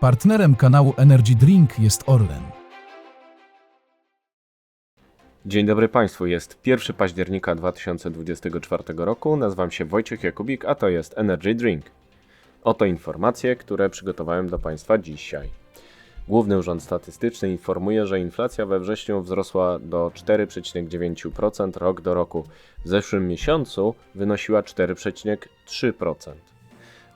Partnerem kanału Energy Drink jest Orlen. Dzień dobry Państwu, jest 1 października 2024 roku. Nazywam się Wojciech Jakubik, a to jest Energy Drink. Oto informacje, które przygotowałem dla Państwa dzisiaj. Główny Urząd Statystyczny informuje, że inflacja we wrześniu wzrosła do 4,9% rok do roku. W zeszłym miesiącu wynosiła 4,3%.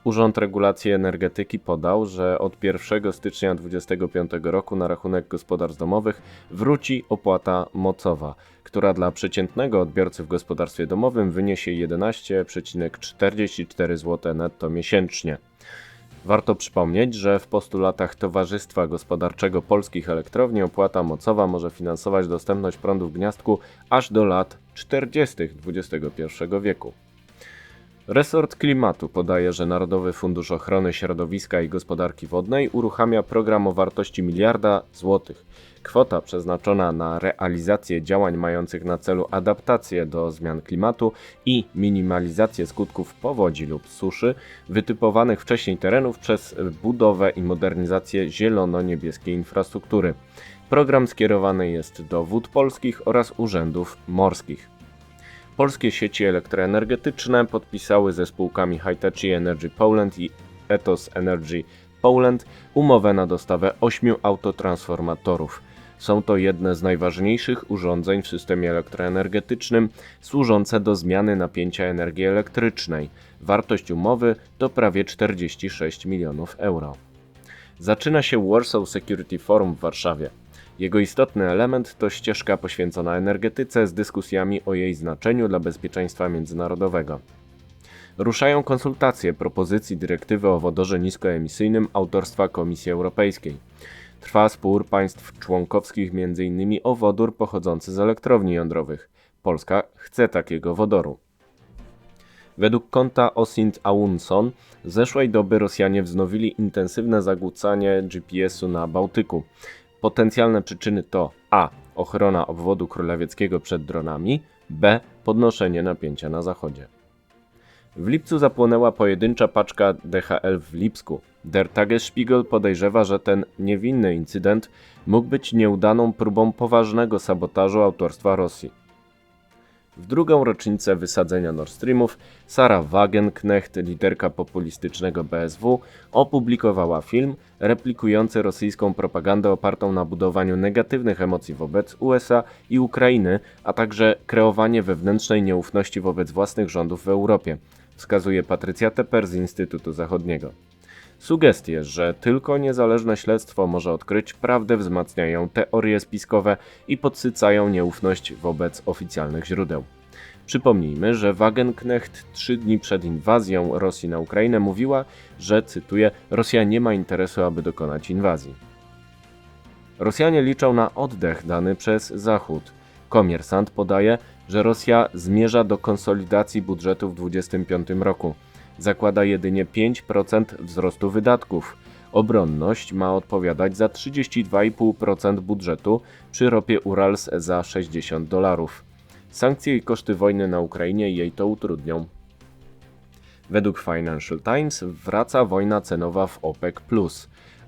Urząd Regulacji Energetyki podał, że od 1 stycznia 2025 roku na rachunek gospodarstw domowych wróci opłata mocowa, która dla przeciętnego odbiorcy w gospodarstwie domowym wyniesie 11,44 zł netto miesięcznie. Warto przypomnieć, że w postulatach Towarzystwa Gospodarczego Polskich Elektrowni opłata mocowa może finansować dostępność prądu w gniazdku aż do lat 40. XXI wieku. Resort Klimatu podaje, że Narodowy Fundusz Ochrony Środowiska i Gospodarki Wodnej uruchamia program o wartości miliarda złotych. Kwota przeznaczona na realizację działań mających na celu adaptację do zmian klimatu i minimalizację skutków powodzi lub suszy wytypowanych wcześniej terenów przez budowę i modernizację zielono-niebieskiej infrastruktury. Program skierowany jest do wód polskich oraz urzędów morskich. Polskie sieci elektroenergetyczne podpisały ze spółkami Hitachi Energy Poland i Ethos Energy Poland umowę na dostawę ośmiu autotransformatorów. Są to jedne z najważniejszych urządzeń w systemie elektroenergetycznym służące do zmiany napięcia energii elektrycznej. Wartość umowy to prawie 46 milionów euro. Zaczyna się Warsaw Security Forum w Warszawie. Jego istotny element to ścieżka poświęcona energetyce z dyskusjami o jej znaczeniu dla bezpieczeństwa międzynarodowego. Ruszają konsultacje propozycji dyrektywy o wodorze niskoemisyjnym autorstwa Komisji Europejskiej. Trwa spór państw członkowskich m.in. o wodór pochodzący z elektrowni jądrowych. Polska chce takiego wodoru. Według konta Osint Aunson zeszłej doby Rosjanie wznowili intensywne zagłócanie GPS-u na Bałtyku. Potencjalne przyczyny to A. Ochrona obwodu królewieckiego przed dronami, B. Podnoszenie napięcia na zachodzie. W lipcu zapłonęła pojedyncza paczka DHL w Lipsku. Der Tagesspiegel podejrzewa, że ten niewinny incydent mógł być nieudaną próbą poważnego sabotażu autorstwa Rosji. W drugą rocznicę wysadzenia Nord Streamów Sara Wagenknecht, liderka populistycznego BSW, opublikowała film replikujący rosyjską propagandę opartą na budowaniu negatywnych emocji wobec USA i Ukrainy, a także kreowanie wewnętrznej nieufności wobec własnych rządów w Europie, wskazuje Patrycja Teper z Instytutu Zachodniego. Sugestie, że tylko niezależne śledztwo może odkryć prawdę, wzmacniają teorie spiskowe i podsycają nieufność wobec oficjalnych źródeł. Przypomnijmy, że Wagenknecht trzy dni przed inwazją Rosji na Ukrainę mówiła, że, cytuję, Rosja nie ma interesu, aby dokonać inwazji. Rosjanie liczą na oddech dany przez Zachód. Komiersant podaje, że Rosja zmierza do konsolidacji budżetu w 2025 roku zakłada jedynie 5% wzrostu wydatków. Obronność ma odpowiadać za 32,5% budżetu, przy ropie Urals za 60 dolarów. Sankcje i koszty wojny na Ukrainie jej to utrudnią. Według Financial Times wraca wojna cenowa w OPEC.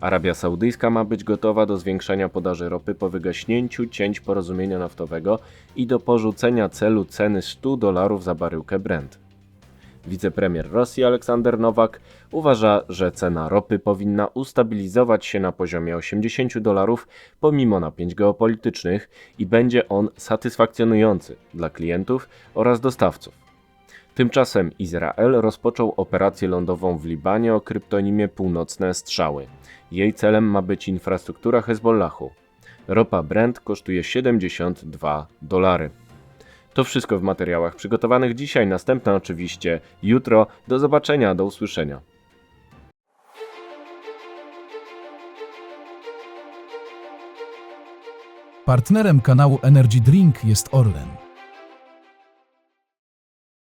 Arabia Saudyjska ma być gotowa do zwiększania podaży ropy po wygaśnięciu cięć porozumienia naftowego i do porzucenia celu ceny 100 dolarów za baryłkę Brent. Wicepremier Rosji Aleksander Nowak uważa, że cena ropy powinna ustabilizować się na poziomie 80 dolarów pomimo napięć geopolitycznych i będzie on satysfakcjonujący dla klientów oraz dostawców. Tymczasem Izrael rozpoczął operację lądową w Libanie o kryptonimie Północne Strzały. Jej celem ma być infrastruktura Hezbollahu. Ropa Brent kosztuje 72 dolary. To wszystko w materiałach przygotowanych dzisiaj, następne oczywiście jutro. Do zobaczenia, do usłyszenia. Partnerem kanału Energy Drink jest Orlen.